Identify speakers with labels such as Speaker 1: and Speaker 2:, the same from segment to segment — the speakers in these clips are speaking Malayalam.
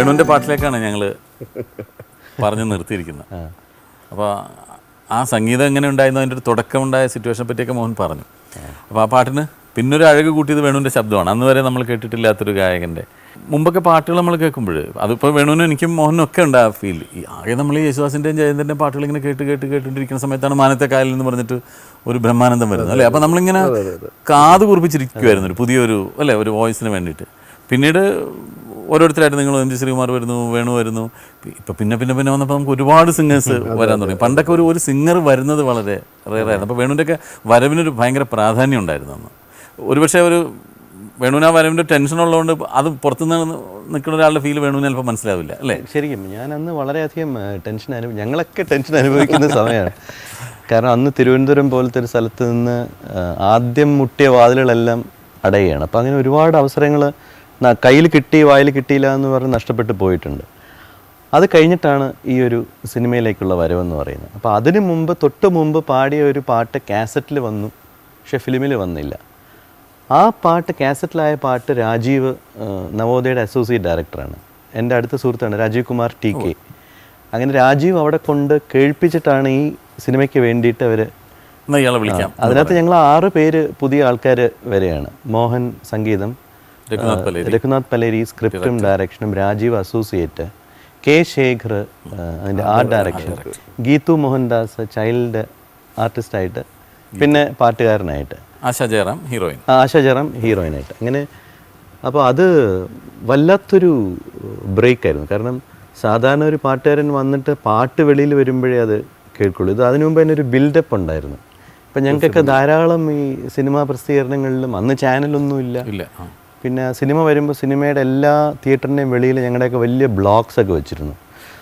Speaker 1: വേണുവിന്റെ പാട്ടിലേക്കാണ് ഞങ്ങൾ പറഞ്ഞു നിർത്തിയിരിക്കുന്നത്. അപ്പോൾ ആ സംഗീതം എങ്ങനെ ഉണ്ടായിരുന്നു? അതിന്റെ ഒരു തുടക്കമുണ്ടായ സിറ്റുവേഷനെ പറ്റിയൊക്കെ മോഹൻ പറഞ്ഞു. അപ്പോൾ ആ പാട്ടിന് പിന്നൊരു അഴക് കൂട്ടിയത് വേണുവിന്റെ ശബ്ദമാണ്. അന്ന് വരെ നമ്മൾ കേട്ടിട്ടില്ലാത്തൊരു ഗായകന്റെ മുമ്പൊക്കെ പാട്ടുകൾ നമ്മൾ കേൾക്കുമ്പോൾ അതിപ്പോൾ വേണുവിനും എനിക്കും മോഹനും ഒക്കെ ഉണ്ട് ആ ഫീൽ ആകെ നമ്മൾ ഈ യേശുദാസിന്റെയും ജയന്തന്റെയും പാട്ടുകൾ ഇങ്ങനെ കേട്ട് കേട്ട് കേട്ടിട്ടിരിക്കുന്ന സമയത്താണ് മാനത്തെ കായലിൽ എന്ന് പറഞ്ഞിട്ട് ഒരു ബ്രഹ്മാനന്ദം വരുന്നത് അല്ലേ? അപ്പോൾ നമ്മളിങ്ങനെ കാത് കുറിപ്പിച്ചിരിക്കുമായിരുന്നു ഒരു പുതിയൊരു അല്ലേ? ഒരു വോയിസിന് വേണ്ടിയിട്ട്. പിന്നീട് ഓരോരുത്തരായിട്ട് നിങ്ങൾ എം ജി ശ്രീകുമാർ വരുന്നു വേണു വരുന്നു. ഇപ്പം പിന്നെ പിന്നെ പിന്നെ വന്നപ്പോൾ നമുക്ക് ഒരുപാട് സിംഗേഴ്സ് വരാൻ തുടങ്ങി. പണ്ടൊക്കെ ഒരു ഒരു സിംഗർ വരുന്നത് വളരെ റേറായിരുന്നു അപ്പോൾ വേണുവിന്റെ ഒക്കെ വരവിനൊരു ഭയങ്കര പ്രാധാന്യം ഉണ്ടായിരുന്നു അന്ന്. ഒരുപക്ഷെ ഒരു വേണുവിന് ആ വരവിന്റെ ടെൻഷൻ ഉള്ളതുകൊണ്ട് അത് പുറത്തുനിന്ന് നിൽക്കുന്ന ഒരാളുടെ ഫീൽ വേണുവിന് ചിലപ്പോൾ മനസ്സിലാവില്ല അല്ലേ?
Speaker 2: ശരിക്കും ഞാൻ അന്ന് വളരെയധികം ടെൻഷൻ അനുഭവം ഞങ്ങളൊക്കെ ടെൻഷൻ അനുഭവിക്കുന്ന സമയമാണ്. കാരണം അന്ന് തിരുവനന്തപുരം പോലത്തെ ഒരു സ്ഥലത്ത് നിന്ന് ആദ്യം മുട്ടിയ വാതിലുകളെല്ലാം അടയുകയാണ്. അപ്പോൾ അങ്ങനെ ഒരുപാട് അവസരങ്ങൾ കയ്യിൽ കിട്ടി വായിൽ കിട്ടിയില്ല എന്ന് പറഞ്ഞ് നഷ്ടപ്പെട്ടു പോയിട്ടുണ്ട്. അത് കഴിഞ്ഞിട്ടാണ് ഈ ഒരു സിനിമയിലേക്കുള്ള വരവെന്ന് പറയുന്നത്. അപ്പോൾ അതിന് മുമ്പ് തൊട്ട് മുമ്പ് പാടിയ ഒരു പാട്ട് കാസറ്റിൽ വന്നു പക്ഷെ ഫിലിമിൽ വന്നില്ല. ആ പാട്ട് കാസറ്റിലായ പാട്ട് രാജീവ് നവോദയുടെ നവോദയയുടെ അസോസിയേറ്റ് ഡയറക്ടറാണ്. എന്റെ അടുത്ത സുഹൃത്താണ് രാജീവ് കുമാർ ടി കെ. അങ്ങനെ രാജീവ് അവിടെ കൊണ്ട് കേൾപ്പിച്ചിട്ടാണ് ഈ സിനിമയ്ക്ക് വേണ്ടിയിട്ട് അവർ അതിനകത്ത് ഞങ്ങൾ ആറ് പേര് പുതിയ ആൾക്കാർ വരെയാണ്. മോഹൻ സംഗീതം
Speaker 1: രഘുനാഥ് പലേരി.
Speaker 2: സ്ക്രിപ്റ്റും ഡയറക്ഷനും രാജീവ് അസോസിയേറ്റ് കെ ശേഖർ അതിന്റെ art direction Geethu Mohandas child ആർട്ടിസ്റ്റായിട്ട് പിന്നെ പാട്ടുകാരനായിട്ട്.
Speaker 1: ആശാ ജയറാം ഹീറോയിൻ
Speaker 2: ആശാ ജറാം ഹീറോയിനായിട്ട് അങ്ങനെ അപ്പോൾ അത് വല്ലാത്തൊരു ബ്രേക്ക് ആയിരുന്നു കാരണം സാധാരണ ഒരു പാട്ടുകാരൻ വന്നിട്ട് പാട്ട് വെളിയിൽ വരുമ്പോഴേ അത് കേൾക്കുള്ളൂ. ഇത് അതിനു മുമ്പ് തന്നെ ഒരു ബിൽഡപ്പ് ഉണ്ടായിരുന്നു. ഇപ്പം ഞങ്ങൾക്കൊക്കെ ധാരാളം ഈ സിനിമാ പ്രസിദ്ധീകരണങ്ങളിലും അന്ന് ചാനലൊന്നുമില്ല. പിന്നെ സിനിമ വരുമ്പോൾ സിനിമയുടെ എല്ലാ തിയേറ്ററിന്റെയും വെളിയിൽ ഞങ്ങളുടെയൊക്കെ വലിയ ബ്ലോക്സ് ഒക്കെ വെച്ചിരുന്നു.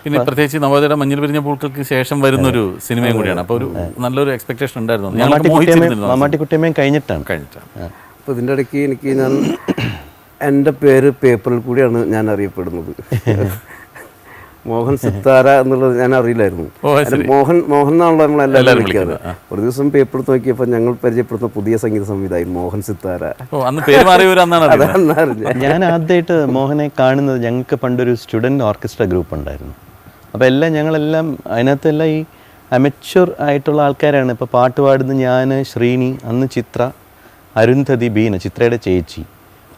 Speaker 1: പിന്നെ പ്രത്യേകിച്ച് നവോദര മഞ്ഞൾ പിരിഞ്ഞ പൂക്കൾക്ക് ശേഷം വരുന്നൊരു സിനിമയും കൂടിയാണ്. അപ്പോൾ ഒരു നല്ലൊരു എക്സ്പെക്ടേഷൻ ഉണ്ടായിരുന്നു.
Speaker 2: മമ്മാട്ടിക്കുട്ടിയമ്മയും കഴിഞ്ഞിട്ടാണ്.
Speaker 1: കഴിഞ്ഞിട്ടാണ്.
Speaker 3: അപ്പോൾ ഇതിന്റെ ഇടയ്ക്ക് എനിക്ക് ഞാൻ എന്റെ പേര് പേപ്പറിൽ കൂടിയാണ് ഞാൻ അറിയപ്പെടുന്നത്. മോഹൻ സിത്താര എന്നുള്ളത് ഞാൻ അറിയില്ലായിരുന്നു. മോഹൻ മോഹൻ എന്നാണല്ലോ നമ്മൾ എല്ലാവരും വിളിക്കാറ്. ഒരു ദിവസം പേപ്പർ നോക്കിയപ്പോൾ ഞങ്ങൾ പരിചയപ്പെടുന്ന പുതിയ സംഗീത സംവിധായകൻ മോഹൻ സിത്താര.
Speaker 2: ഞാൻ ആദ്യമായിട്ട് മോഹനെ കാണുന്നത് ഞങ്ങൾക്ക് പണ്ടൊരു സ്റ്റുഡന്റ് ഓർക്കസ്ട്ര ഗ്രൂപ്പ് ഉണ്ടായിരുന്നു. അപ്പോൾ എല്ലാം ഞങ്ങളെല്ലാം അതിനകത്തെല്ലാം ഈ അമച്വർ ആയിട്ടുള്ള ആൾക്കാരാണ്. ഇപ്പോൾ പാട്ട് പാടുന്ന ഞാൻ ശ്രീനി അന്ന് ചിത്ര അരുന്ധതി ബീന ചിത്രയുടെ ചേച്ചി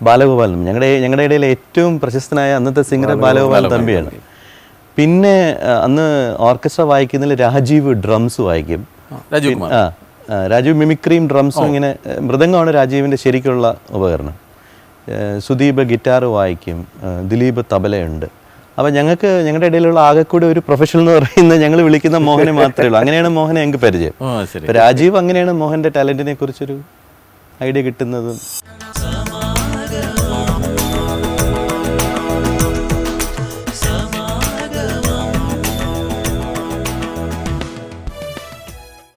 Speaker 2: ബാലഗോപാലൻ. ഞങ്ങളുടെ ഞങ്ങളുടെ ഇടയിൽ ഏറ്റവും പ്രശസ്തനായ അന്നത്തെ സിംഗർ ബാലഗോപാലൻ തമ്പിയാണ്. പിന്നെ അന്ന് ഓർക്കസ്ട്ര വായിക്കുന്നതിൽ രാജീവ് ഡ്രംസ് വായിക്കും.
Speaker 1: ആ, രാജീവ്
Speaker 2: മിമിക്രിയും ഡ്രംസും ഇങ്ങനെ മൃദംഗമാണ് രാജീവിന്റെ ശരിക്കുള്ള ഉപകരണം. സുദീപ് ഗിറ്റാർ വായിക്കും ദിലീപ് തബലയുണ്ട്. അപ്പോൾ ഞങ്ങൾക്ക് ഞങ്ങളുടെ ഇടയിലുള്ള ആകെക്കൂടെ ഒരു പ്രൊഫഷണൽ എന്ന് പറയുന്നത് ഞങ്ങൾ വിളിക്കുന്ന മോഹനെ മാത്രമേ ഉള്ളൂ. അങ്ങനെയാണ് മോഹനെ ഞങ്ങൾക്ക് പരിചയം. രാജീവ് അങ്ങനെയാണ് മോഹന്റെ ടാലന്റിനെ കുറിച്ചൊരു ഐഡിയ കിട്ടുന്നതും.